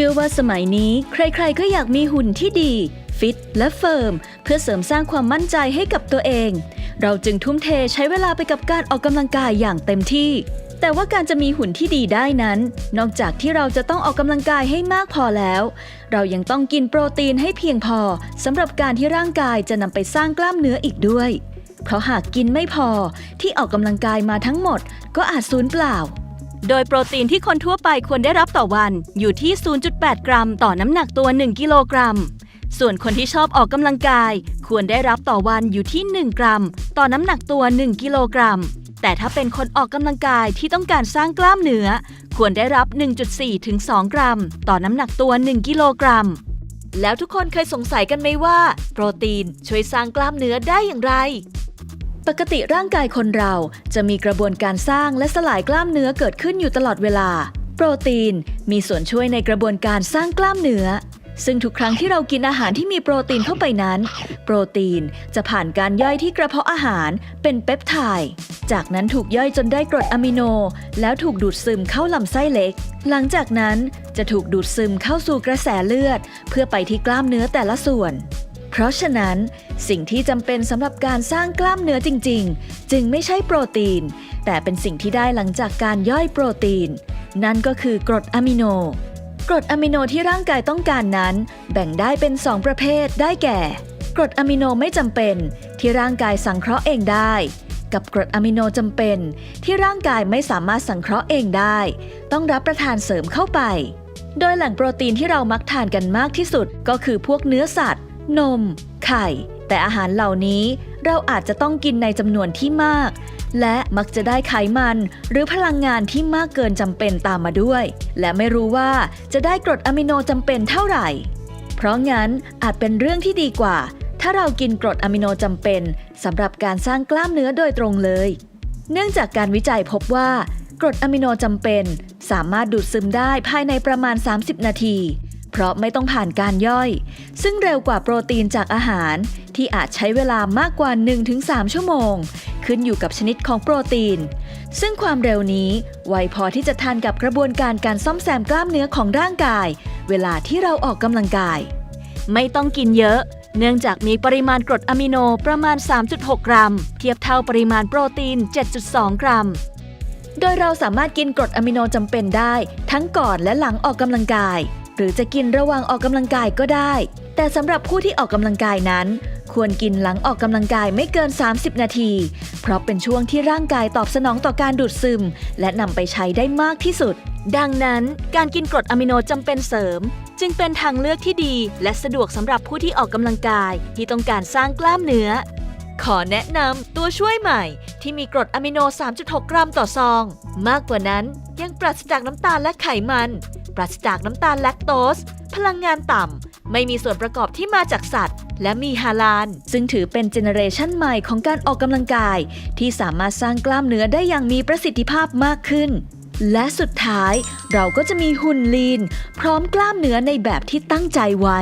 ชื่อว่าสมัยนี้ใครๆก็อยากมีหุ่นที่ดี ฟิตและเฟิร์ม เพื่อเสริมสร้างความมั่นใจให้กับตัวเอง เราจึงทุ่มเทใช้เวลาไปกับการออกกำลังกายอย่างเต็มที่ แต่ว่าการจะมีหุ่นที่ดีได้นั้น นอกจากที่เราจะต้องออกกำลังกายให้มากพอแล้ว เรายังต้องกินโปรตีนให้เพียงพอสำหรับการที่ร่างกายจะนำไปสร้างกล้ามเนื้ออีกด้วย เพราะหากกินไม่พอที่ออกกำลังกายมาทั้งหมด ก็อาจสูญเปล่า โดยโปรตีนที่คนทั่วไปควรได้รับต่อวันอยู่ที่ 0.8 กรัม ต่อน้ำหนักตัว 1 กิโลกรัม ส่วนคนที่ชอบออกกำลังกาย ควรได้รับต่อวันอยู่ที่ 1 กรัม ต่อน้ำหนักตัว 1 กิโลกรัม แต่ถ้าเป็นคนออกกำลังกายที่ต้องการสร้างกล้ามเนื้อ ควรได้รับ 1.4 ถึง 2 กรัม ต่อน้ำหนักตัว 1 กิโลกรัม แล้วทุกคนเคยสงสัยกันไหมว่า โปรตีนช่วยสร้างกล้ามเนื้อได้อย่างไร ปกติร่างกายคนเราจะมีกระบวนการสร้างและสลายกล้ามเนื้อเกิดขึ้นอยู่ตลอดเวลา โปรตีนมีส่วนช่วยในกระบวนการสร้างกล้ามเนื้อ ซึ่งทุกครั้งที่เรากินอาหารที่มีโปรตีนเข้าไปนั้น โปรตีนจะผ่านการย่อยที่กระเพาะอาหารเป็นเปปไทด์จากนั้นถูกย่อยจนได้กรดอะมิโน แล้วถูกดูดซึมเข้าลำไส้เล็ก หลังจากนั้นจะถูกดูดซึมเข้าสู่กระแสเลือด เพื่อไปที่กล้ามเนื้อแต่ละส่วน เพราะฉะนั้นสิ่งที่จำเป็นสำหรับการสร้างกล้ามเนื้อจริง ๆ จึงไม่ใช่โปรตีน แต่เป็นสิ่งที่ได้หลังจากการย่อยโปรตีน นั่นก็คือกรดอะมิโน กรดอะมิโนที่ร่างกายต้องการนั้น แบ่งได้เป็น 2 ประเภทได้แก่ กรดอะมิโนไม่จำเป็น ที่ร่างกายสังเคราะห์เองได้ กับกรดอะมิโนจำเป็น ที่ร่างกายไม่สามารถสังเคราะห์เองได้ ต้องรับประทานเสริมเข้าไป โดยแหล่งโปรตีนที่เรามักทานกันมากที่สุดก็คือพวกเนื้อสัตว์ นม ไข่ แต่อาหารเหล่านี้เราอาจจะต้องกินในจำนวนที่มาก และมักจะได้ไขมันหรือพลังงานที่มากเกินจำเป็นตามมาด้วย และไม่รู้ว่าจะได้กรดอะมิโนจำเป็นเท่าไหร่ เพราะงั้นอาจเป็นเรื่องที่ดีกว่า ถ้าเรากินกรดอะมิโนจำเป็นสำหรับการสร้างกล้ามเนื้อโดยตรงเลย เนื่องจากการวิจัยพบว่ากรดอะมิโนจำเป็น สามารถดูดซึมได้ภายในประมาณ 30 นาที ราะไม่ต้องผ่านการย่อย ซึ่งเร็วกว่าโปรตีนจากอาหาร ที่อาจใช้เวลามากกว่า 1-3 ชั่วโมง ขึ้นอยู่กับชนิดของโปรตีน ซึ่งความเร็วนี้ไวพอที่จะทันกับกระบวนการการซ่อมแซมกล้ามเนื้อของร่างกาย เวลาที่เราออกกำลังกาย ไม่ต้องกินเยอะ เนื่องจากมีปริมาณกรดอะมิโนประมาณ 3.6 กรัม เทียบเท่าปริมาณโปรตีน 7.2 กรัมโดยเราสามารถกินกรดอะมิโนจำเป็นได้ ทั้งก่อนและหลังออกกำลังกาย หรือจะกินระหว่างออกกำลังกายก็ได้ แต่สำหรับผู้ที่ออกกำลังกายนั้น ควรกินหลังออกกำลังกายไม่เกิน 30 นาที เพราะเป็นช่วงที่ร่างกายตอบสนองต่อการดูดซึม และนำไปใช้ได้มากที่สุด ดังนั้นการกินกรดอะมิโนจำเป็นเสริม จึงเป็นทางเลือกที่ดีและสะดวกสำหรับผู้ที่ออกกำลังกาย ที่ต้องการสร้างกล้ามเนื้อ ขอแนะนำตัวช่วยใหม่ ที่มีกรดอะมิโน 3.6 กรัมต่อซอง มากกว่านั้นยังปราศจากน้ำตาลและไขมัน ปราศจากน้ำตาลแลคโตส พลังงานต่ำ ไม่มีส่วนประกอบที่มาจากสัตว์ และมีฮาลาลซึ่งถือเป็นเจเนเรชันใหม่ของการออกกำลังกาย ที่สามารถสร้างกล้ามเนื้อได้อย่างมีประสิทธิภาพมากขึ้น และสุดท้ายเราก็จะมีหุ่นลีน พร้อมกล้ามเนื้อในแบบที่ตั้งใจไว้